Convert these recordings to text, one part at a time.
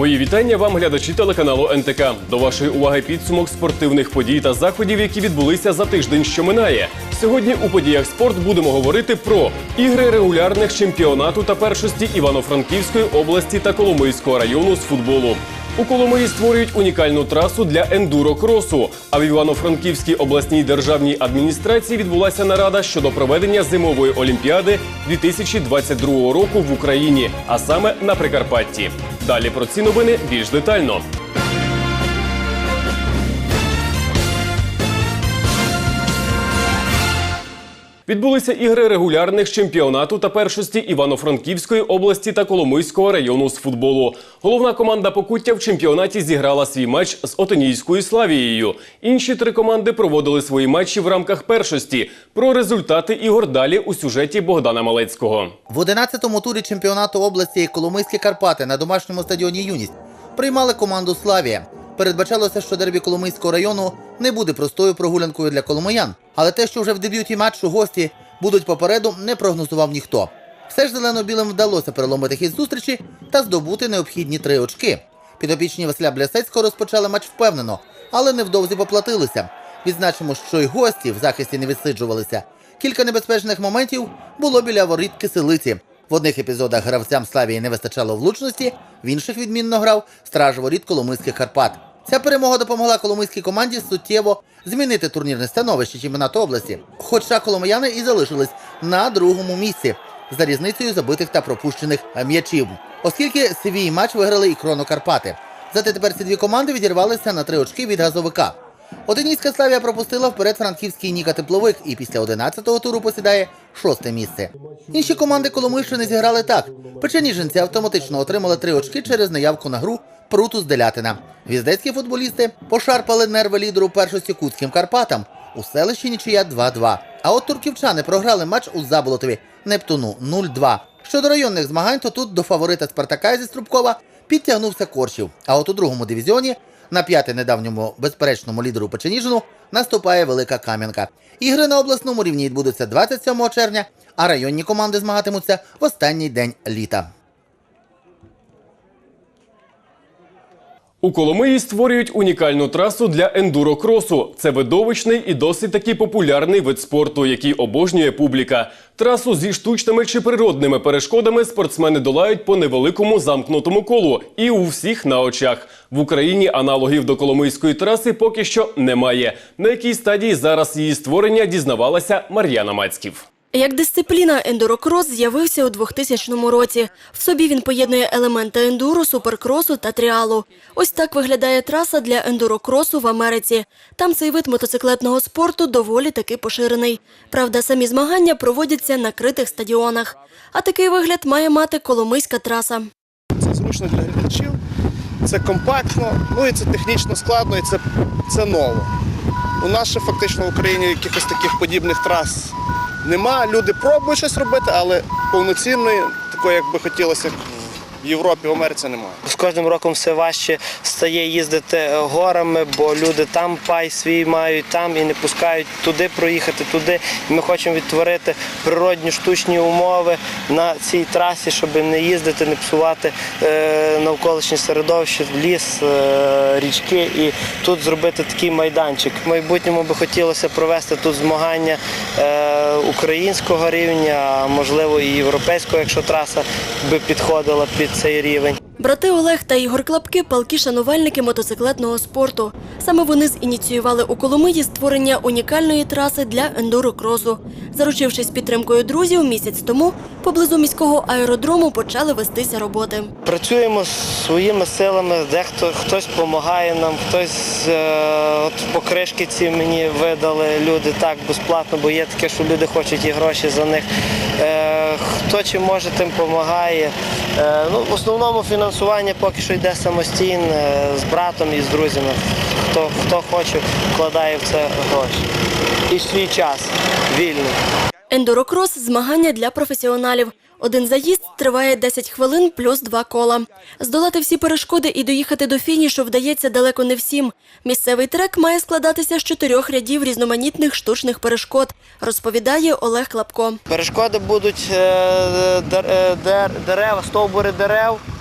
Мої вітання вам, глядачі телеканалу НТК. До вашої уваги підсумок спортивних подій та заходів, які відбулися за тиждень, що минає. Сьогодні у подіях спорт будемо говорити про ігри регулярних чемпіонату та першості Івано-Франківської області та Коломийського району з футболу. У Коломиї створюють унікальну трасу для ендуро-кросу. А в Івано-Франківській обласній державній адміністрації відбулася нарада щодо проведення зимової олімпіади 2022 року в Україні, а саме на Прикарпатті. Далі про ці новини більш детально. Відбулися ігри регулярних чемпіонату та першості Івано-Франківської області та Коломийського району з футболу. Головна команда Покуття в чемпіонаті зіграла свій матч з Отинійською Славією. Інші три команди проводили свої матчі в рамках першості. Про результати ігор далі у сюжеті Богдана Малецького. В 11-му турі чемпіонату області Коломийські Карпати на домашньому стадіоні Юність приймали команду Славія. Передбачалося, що дербі Коломийського району не буде простою прогулянкою для коломиян. Але те, що вже в дебюті матчу гості будуть попереду, не прогнозував ніхто. Все ж зелено-білим вдалося переломити хід зустрічі та здобути необхідні три очки. Підопічні Василя Блясецького розпочали матч впевнено, але невдовзі поплатилися. Відзначимо, що й гості в захисті не відсиджувалися. Кілька небезпечних моментів було біля воріт киселиці. В одних епізодах гравцям Славії не вистачало влучності, в інших відмінно грав страж воріт Коломийських Карпат. Ця перемога допомогла коломийській команді суттєво змінити турнірне становище чемпіонату області. Хоча коломияни і залишились на другому місці за різницею забитих та пропущених м'ячів, оскільки свій матч виграли і Кроно Карпати. Зате тепер ці дві команди відірвалися на три очки від газовика. Одинійська Славія пропустила вперед франківський Ніка Тепловик і після 11-го туру посідає шосте місце. Інші команди Коломийщини зіграли так. Печеніжинці автоматично отримали три очки через наявку на гру Прутус Делятина. Віздецькі футболісти пошарпали нерви лідеру першості Кутським Карпатам. У селищі нічия 2-2. А от турківчани програли матч у Заболотові Нептуну 0-2. Щодо районних змагань, то тут до фаворита Спартака зі Струбкова підтягнувся Корчів. А от у другому дивізіоні на п'яте недавньому безперечному лідеру Печеніжину наступає Велика Кам'янка. Ігри на обласному рівні відбудуться 27 червня, а районні команди змагатимуться в останній день літа. У Коломиї створюють унікальну трасу для ендурокросу. Це видовищний і досить таки популярний вид спорту, який обожнює публіка. Трасу зі штучними чи природними перешкодами спортсмени долають по невеликому замкнутому колу і у всіх на очах. В Україні аналогів до Коломийської траси поки що немає. На якій стадії зараз її створення дізнавалася Мар'яна Мацьків. Як дисципліна ендурокрос з'явився у 2000 році. В собі він поєднує елементи ендуро, суперкросу та тріалу. Ось так виглядає траса для ендурокросу в Америці. Там цей вид мотоциклетного спорту доволі таки поширений. Правда, самі змагання проводяться на критих стадіонах. А такий вигляд має мати Коломийська траса. Це зручно для глядачів, це компактно, ну і це технічно складно, і це, це ново. У нас ще фактично в Україні якихось таких подібних трас нема. Люди пробують щось робити, але повноцінної, такої, як би хотілося, в Європі, в Америці немає. З кожним роком все важче стає їздити е, горами, бо люди там пай свій мають там і не пускають туди проїхати, туди. Ми хочемо відтворити природні штучні умови на цій трасі, щоб не їздити, не псувати е, навколишнє середовище, ліс, е, річки і тут зробити такий майданчик. В майбутньому би хотілося провести тут змагання українського рівня, можливо і європейського, якщо траса би підходила під цей рівень. Брати Олег та Ігор Клапки – палкі шанувальники мотоциклетного спорту. Саме вони зініціювали у Коломиї створення унікальної траси для ендурокросу. Заручившись підтримкою друзів, місяць тому поблизу міського аеродрому почали вестися роботи. Працюємо своїми силами, дехто хтось допомагає нам, хтось е, от покришки ці мені видали люди так безплатно, бо є таке, що люди хочуть і гроші за них. Е, хто чим може, тим допомагає. Е, ну, в основному фінансування поки що йде самостійно е, з братом і з друзями. Хто, хто хоче, вкладає в це гроші. І свій час вільний. Ендурокрос – змагання для професіоналів. Один заїзд триває 10 хвилин плюс два кола. Здолати всі перешкоди і доїхати до фінішу вдається далеко не всім. Місцевий трек має складатися з чотирьох рядів різноманітних штучних перешкод, розповідає Олег Клапко. Перешкоди будуть е, е, дер- дерева, стовбури дерев, Е,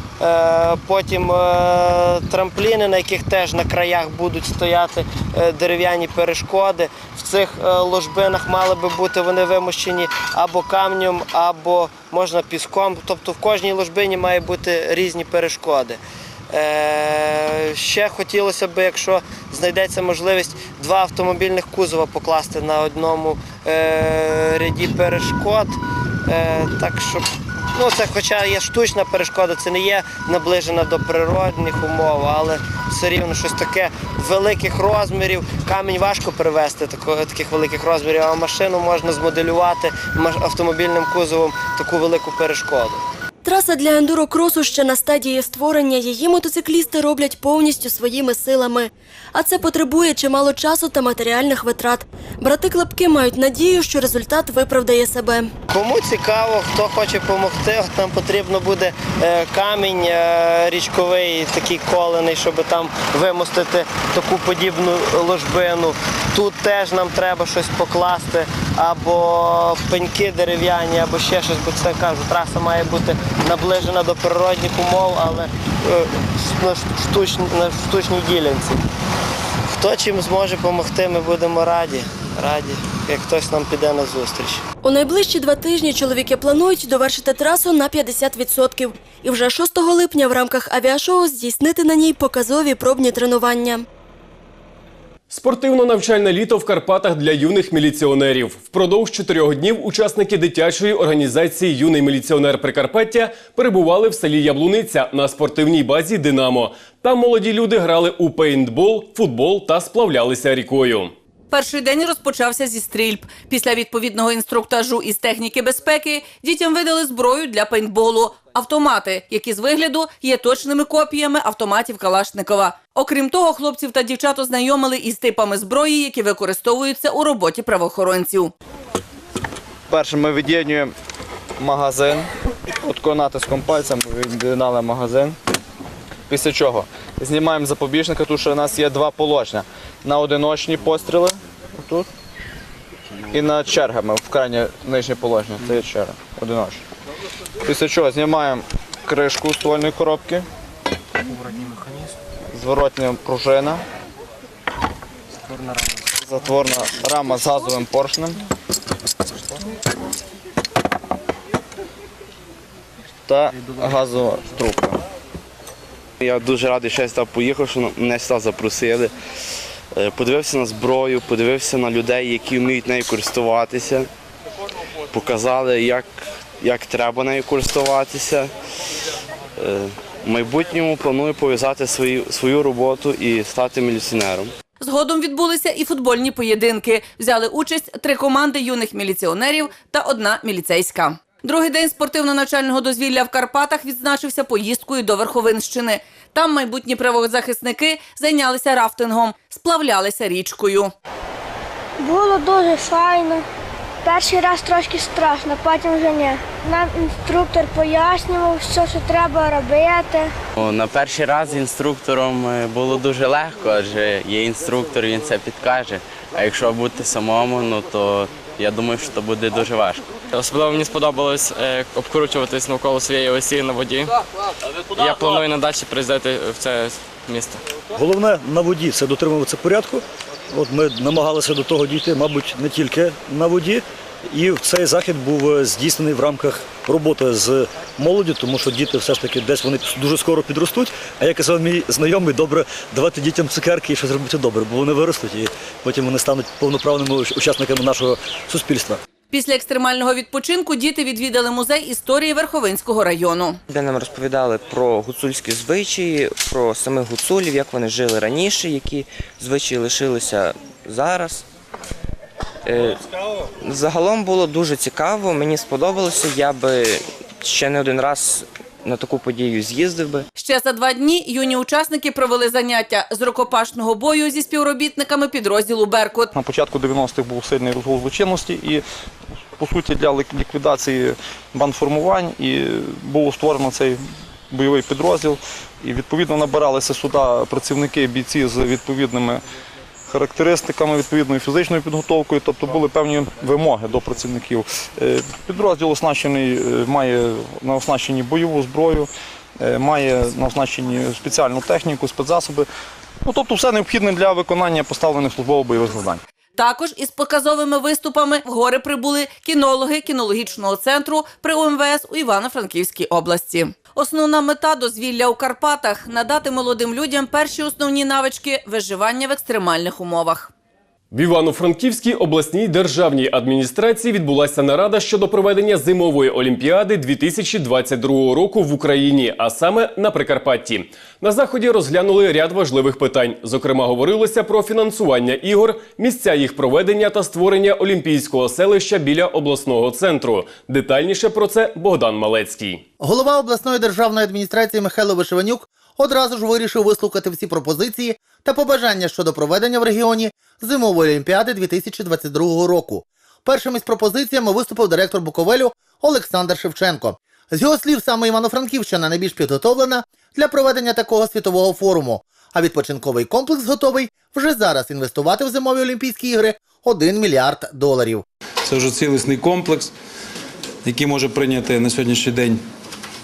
Потім е, трампліни, на яких теж на краях будуть стояти е, дерев'яні перешкоди. В цих е, ложбинах мали би бути вони вимощені або камнем, або можна піском. Тобто в кожній ложбині має бути різні перешкоди. Е, ще хотілося б, якщо знайдеться можливість, два автомобільних кузова покласти на одному е, ряді перешкод. Е, так щоб ну це, хоча є штучна перешкода, це не є наближена до природних умов, але все рівно щось таке великих розмірів. Камінь важко привезти таких великих розмірів, а машину можна змоделювати автомобільним кузовом таку велику перешкоду. Траса для ендурокросу ще на стадії створення. Її мотоциклісти роблять повністю своїми силами. А це потребує чимало часу та матеріальних витрат. Брати Клапки мають надію, що результат виправдає себе. Кому цікаво, хто хоче допомогти, нам потрібно буде е, камінь е, річковий, такий колений, щоб там вимостити таку подібну ложбину. Тут теж нам треба щось покласти, або пеньки дерев'яні, або ще щось, бо це кажу, траса має бути наближена до природних умов, але е, на штучній, на штучній ділянці. Хто чим зможе допомогти, ми будемо раді. Раді, як хтось нам піде на зустріч. У найближчі два тижні чоловіки планують довершити трасу на 50% і вже 6 липня в рамках авіашоу здійснити на ній показові пробні тренування. Спортивно-навчальне літо в Карпатах для юних міліціонерів. Впродовж чотирьох днів учасники дитячої організації Юний міліціонер Прикарпаття перебували в селі Яблуниця на спортивній базі Динамо. Там молоді люди грали у пейнтбол, футбол та сплавлялися рікою. Перший день розпочався зі стрільб. Після відповідного інструктажу із техніки безпеки дітям видали зброю для пейнтболу – автомати, які з вигляду є точними копіями автоматів Калашникова. Окрім того, хлопців та дівчат ознайомили із типами зброї, які використовуються у роботі правоохоронців. Перше ми від'єднуємо магазин. От натиском пальця ми від'єднали магазин. Після чого знімаємо запобіжника, тому що у нас є два положення. На одиночні постріли отут, і на чергами в крайнє нижнє положення. Це є черга. Одиночні. Після чого знімаємо кришку ствольної коробки. Зворотня пружина. Затворна рама з газовим поршнем. та газова трубка. Я дуже радий, що я сюди поїхав, що мене сюди запросили. Е, Подивився на зброю, подивився на людей, які вміють нею користуватися. Показали, як, як треба нею користуватися. Е, В майбутньому планую пов'язати свою, свою роботу і стати міліціонером. Згодом відбулися і футбольні поєдинки. Взяли участь три команди юних міліціонерів та одна міліцейська. Другий день спортивно-навчального дозвілля в Карпатах відзначився поїздкою до Верховинщини. Там майбутні правозахисники зайнялися рафтингом, сплавлялися річкою. Було дуже файно. Перший раз трошки страшно, потім вже ні. Нам інструктор пояснював, що, що треба робити. На перший раз з інструктором е, було дуже легко, адже є інструктор, він це підкаже. А якщо бути самому, ну то я думаю, що це буде дуже важко. Особливо мені сподобалось е, обкручуватись навколо своєї осі на воді. Я планую надалі приїздити в це місто. Головне на воді це дотримуватися порядку. От ми намагалися до того дійти, мабуть, не тільки на воді. І цей захід був е, здійснений в рамках роботи з молоді, тому що діти все ж таки десь вони дуже скоро підростуть. А як казав мій знайомий, добре давати дітям цукерки і щось робити добре, бо вони виростуть і потім вони стануть повноправними учасниками нашого суспільства. Після екстремального відпочинку діти відвідали музей історії Верховинського району. Де нам розповідали про гуцульські звичаї, про самих гуцулів, як вони жили раніше, які звичаї лишилися зараз. Е, Загалом було дуже цікаво, мені сподобалося. Я би ще не один раз на таку подію з'їздив би. Ще за два дні юні учасники провели заняття з рукопашного бою зі співробітниками підрозділу Беркут. На початку 90-х був сильний розгул злочинності і, по суті, для лік- ліквідації бандформувань і було створено цей бойовий підрозділ. І відповідно набиралися сюди працівники, бійці з відповідними характеристиками, відповідною фізичною підготовкою, тобто були певні вимоги до працівників. Е, Підрозділ оснащений, е, має на оснащенні бойову зброю, е, має на означенні спеціальну техніку, спецзасоби. Ну, тобто все необхідне для виконання поставлених службово-бойових завдань. Також із показовими виступами в гори прибули кінологи кінологічного центру при УМВС у Івано-Франківській області. Основна мета дозвілля у Карпатах надати молодим людям перші основні навички виживання в екстремальних умовах. В Івано-Франківській обласній державній адміністрації відбулася нарада щодо проведення зимової олімпіади 2022 року в Україні, а саме на Прикарпатті. На заході розглянули ряд важливих питань. Зокрема, говорилося про фінансування ігор, місця їх проведення та створення олімпійського селища біля обласного центру. Детальніше про це Богдан Малецький. Голова обласної державної адміністрації Михайло Вишиванюк одразу ж вирішив вислухати всі пропозиції та побажання щодо проведення в регіоні зимової олімпіади 2022 року. Першим із пропозиціями виступив директор Буковелю Олександр Шевченко. З його слів, саме Івано-Франківщина найбільш підготовлена для проведення такого світового форуму. А відпочинковий комплекс готовий вже зараз інвестувати в зимові Олімпійські ігри 1 мільярд доларів. Це вже цілісний комплекс, який може прийняти на сьогоднішній день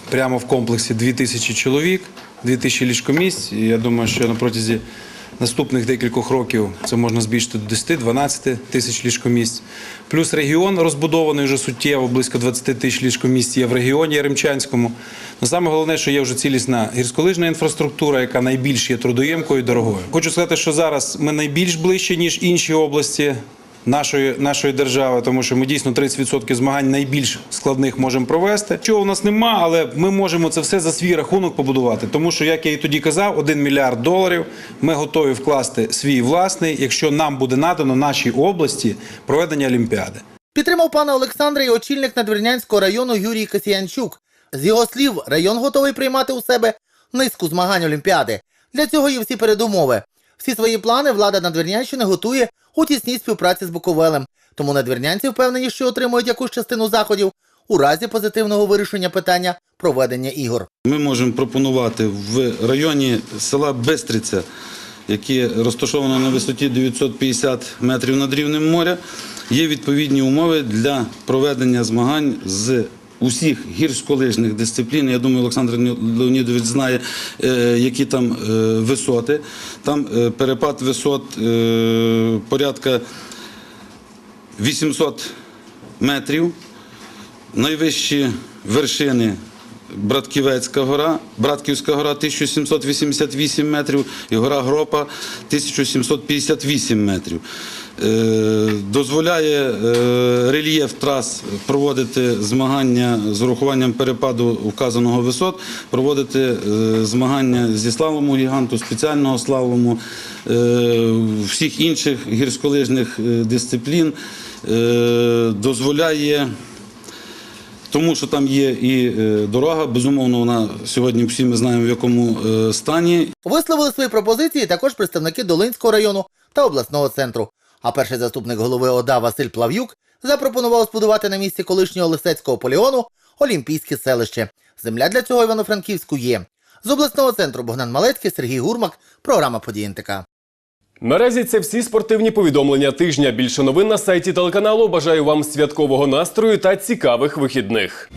прямо в комплексі 2000 чоловік, 2000 ліжкомісць. І я думаю, що на протязі наступних декількох років це можна збільшити до 10-12 тисяч ліжкомісць. Плюс регіон розбудований вже суттєво, близько 20 тисяч ліжкомісць є в регіоні Яремчанському. Но саме головне, що є вже цілісна гірськолижна інфраструктура, яка найбільш є трудоємкою і дорогою. Хочу сказати, що зараз ми найбільш ближче, ніж інші області нашої, нашої держави, тому що ми дійсно 30% змагань найбільш складних можемо провести. Чого у нас нема, але ми можемо це все за свій рахунок побудувати. Тому що, як я і тоді казав, 1 мільярд доларів ми готові вкласти свій власний, якщо нам буде надано нашій області проведення Олімпіади. Підтримав пана Олександра і очільник Надвірнянського району Юрій Касіянчук. З його слів, район готовий приймати у себе низку змагань Олімпіади. Для цього є всі передумови. Всі свої плани влада Надвірнянщини готує у тісній співпраці з Буковелем. Тому надвірнянці впевнені, що отримують якусь частину заходів у разі позитивного вирішення питання проведення ігор. Ми можемо пропонувати в районі села Бестриця, яке розташовано на висоті 950 метрів над рівнем моря. Є відповідні умови для проведення змагань з усіх гірськолижних дисциплін. Я думаю, Олександр Леонідович знає, е, які там е, висоти. Там е, перепад висот порядка 800 метрів. Найвищі вершини Братківецька гора, Братківська гора 1788 метрів і гора Гропа 1758 метрів. Е, Дозволяє е, рельєф трас проводити змагання з урахуванням перепаду вказаного висот, проводити е, змагання зі слалому гіганту, спеціального слалому, е, всіх інших гірськолижних дисциплін. Дозволяє тому що там є і дорога, безумовно, вона сьогодні всі ми знаємо в якому стані. Висловили свої пропозиції також представники Долинського району та обласного центру. А перший заступник голови ОДА Василь Плав'юк запропонував збудувати на місці колишнього Лисецького полігону Олімпійське селище. Земля для цього Івано-Франківську є. З обласного центру Богдан Малецький, Сергій Гурмак, програма «Події НТК». Наразі це всі спортивні повідомлення тижня. Більше новин на сайті телеканалу. Бажаю вам святкового настрою та цікавих вихідних.